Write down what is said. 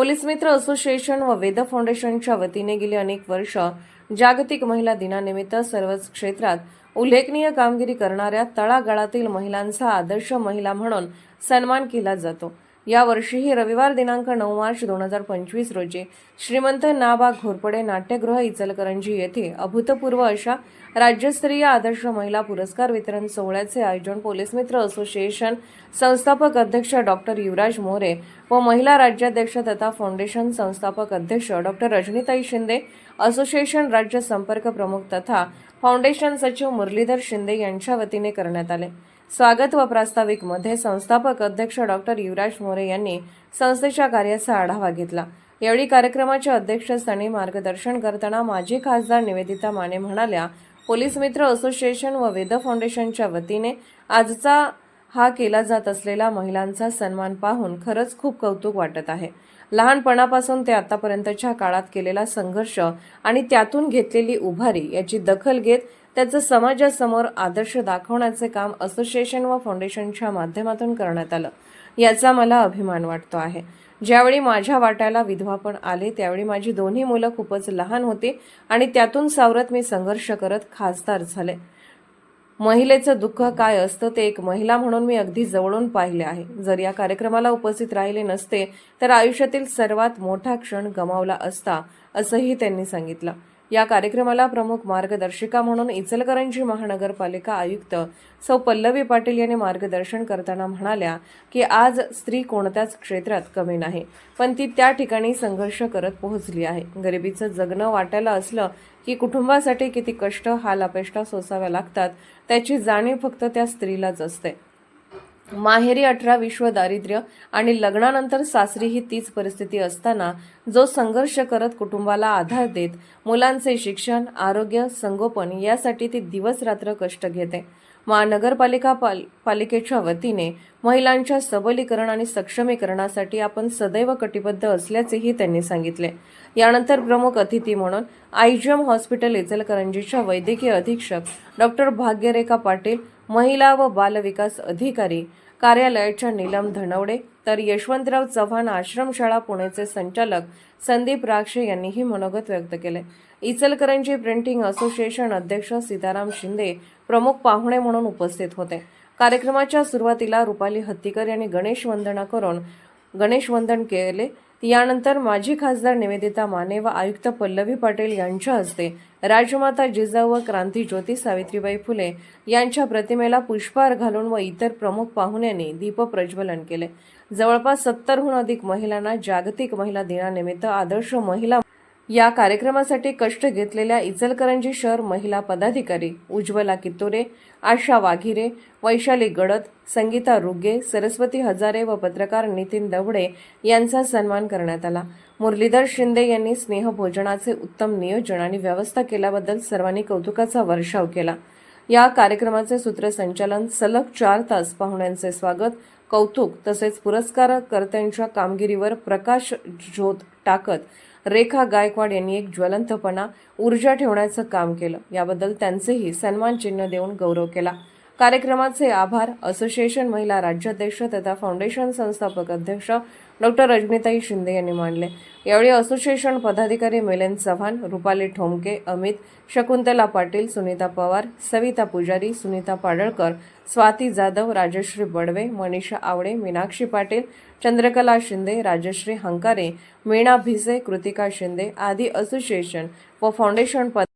Police मित्र association व वेद फाउंडेशनच्या वतीने गेली अनेक वर्ष जागतिक महिला दिनानिमित्त सर्वच क्षेत्रात उल्लेखनीय कामगिरी करणाऱ्या तळागाळातील महिलांचा आदर्श महिला म्हणून सन्मान केला जातो. यावर्षीही रविवार दिनांक नऊ मार्च दोन हजार पंचवीस रोजी श्रीमंत नाबा घोरपडे नाट्यगृह इचलकरंजी येथे अभूतपूर्व अशा राज्यस्तरीय आदर्श महिला पुरस्कार वितरण सोहळ्याचे आयोजन पोलीस मित्र असोसिएशन संस्थापक अध्यक्ष डॉक्टर युवराज मोरे व महिला राज्याध्यक्ष तथा फाउंडेशन संस्थापक अध्यक्ष डॉक्टर रजनीताई शिंदे असोसिएशन राज्य संपर्क प्रमुख तथा फाउंडेशन सचिव मुरलीधर शिंदे यांच्या वतीने करण्यात आले. स्वागत व प्रास्ताविकमध्ये संस्थापक अध्यक्ष डॉक्टर युवराज मोरे यांनी संस्थेच्या कार्याचा आढावा घेतला. यावेळी कार्यक्रमाच्या अध्यक्षस्थानी मार्गदर्शन करताना माजी खासदार निवेदिता माने म्हणाल्या पोलीस मित्र असोसिएशन व वेद फाउंडेशनच्या वतीने आजचा हा केला जात असलेला महिलांचा सन्मान पाहून खरंच खूप कौतुक वाटत आहे. लहानपणापासून ते आतापर्यंतच्या काळात केलेला संघर्ष आणि त्यातून घेतलेली उभारी याची दखल घेत त्याचं समाजासमोर आदर्श दाखवण्याचे काम असोसिएशन व फाउंडेशनच्या माध्यमातून करण्यात आलं. याचा मला अभिमान वाटतो आहे. ज्यावेळी माझ्या वाट्याला विधवापण आले त्यावेळी माझी दोन्ही मुलं खूपच लहान होती आणि त्यातून सावरत मी संघर्ष करत खासदार झाले. महिलेचं दुःख काय असतं ते एक महिला म्हणून मी अगदी जवळून पाहिले आहे. जर या कार्यक्रमाला उपस्थित राहिले नसते तर आयुष्यातील सर्वात मोठा क्षण गमावला असता असंही त्यांनी सांगितलं. या कार्यक्रमाला प्रमुख मार्गदर्शिका म्हणून इचलकरंजी महानगरपालिका आयुक्त सौ पल्लवी पाटील यांनी मार्गदर्शन करताना म्हणाल्या की आज स्त्री कोणत्याच क्षेत्रात कमी नाही पण ती त्या ठिकाणी संघर्ष करत पोहोचली आहे. गरिबीचं जगणं वाटायला असलं की कुटुंबासाठी किती कष्ट हाल अपेष्टा सोसाव्या लागतात त्याची जाणीव फक्त त्या स्त्रीलाच असते. माहेरी अठरा विश्व दारिद्र्य आणि लग्नानंतर सासरी ही तीच परिस्थिती असताना जो संघर्ष करत कुटुंबाला आधार देत मुलांचे शिक्षण आरोग्य संगोपन यासाठी ती दिवस रात्र कष्ट घेते. महानगरपालिका पाल पालिकेच्या वतीने महिलांच्या सबलीकरण आणि सक्षमीकरणासाठी आपण सदैव कटिबद्ध असल्याचेही त्यांनी सांगितले. यानंतर प्रमुख अतिथी म्हणून आयजीएम हॉस्पिटल इचलकरंजीच्या वैद्यकीय अधीक्षक डॉक्टर भाग्यरेखा पाटील महिला व बालविकास अधिकारी कार्यालयाच्या नीलम धनवडे तर यशवंतराव चव्हाण आश्रमशाळा पुणेचे संचालक संदीप राक्षे यांनीही मनोगत व्यक्त केले. इचलकरंजी प्रिंटिंग असोसिएशन अध्यक्ष सीताराम शिंदे प्रमुख पाहुणे म्हणून उपस्थित होते. कार्यक्रमाच्या सुरुवातीला रुपाली हत्तीकर यांनी गणेश वंदना करून गणेश वंदन केले. यानंतर माजी खासदार निवेदिता माने व आयुक्त पल्लवी पाटील यांच्या हस्ते राजमाता जिजाऊ व क्रांती ज्योती सावित्रीबाई फुले यांच्या प्रतिमेला पुष्पहार घालून व इतर प्रमुख पाहुण्यांनी दीप प्रज्वलन केले. जवळपास सत्तरहून अधिक महिलांना जागतिक महिला दिनानिमित्त आदर्श महिला या कार्यक्रमासाठी कष्ट घेतलेल्या इचलकरंजी शहर महिला पदाधिकारी उज्ज्वला कित्तोरे आशा वाघिरे वैशाली गडद संगीता रुगे सरस्वती हजारे व पत्रकार नितीन दवडे यांचा सन्मान करण्यात आला. मुरलीधर शिंदे यांनी स्नेहभोजनाचे उत्तम नियोजन आणि व्यवस्था केल्याबद्दल सर्वांनी कौतुकाचा वर्षाव केला. या कार्यक्रमाचे सूत्रसंचालन सलग चार तास पाहुण्यांचे स्वागत कौतुक तसेच पुरस्कारकर्त्यांच्या कामगिरीवर प्रकाश ज्योत टाकत रेखा गायकवाड यांनी एक ज्वलंतपणा ऊर्जा ठेवण्याचं काम केलं. याबद्दल त्यांचेही सन्मान चिन्ह देऊन गौरव केला. कार्यक्रमाचे आभार. असोसिएशन महिला राज्याध्यक्ष तथा फाउंडेशन संस्थापक अध्यक्ष डॉक्टर रजनीताई शिंदे यांनी मांडले. यावेळी असोसिएशन पदाधिकारी मिलन चव्हाण रुपाली ठोमके अमित शकुंतला पाटील सुनीता पवार सविता पुजारी सुनीता पाडळकर स्वाती जाधव राजश्री बडवे मनीषा आवडे मीनाक्षी पाटील चंद्रकला शिंदे राजश्री हंकारे मीणा भिसे कृतिका शिंदे आदी असोसिएशन व फाउंडेशन पद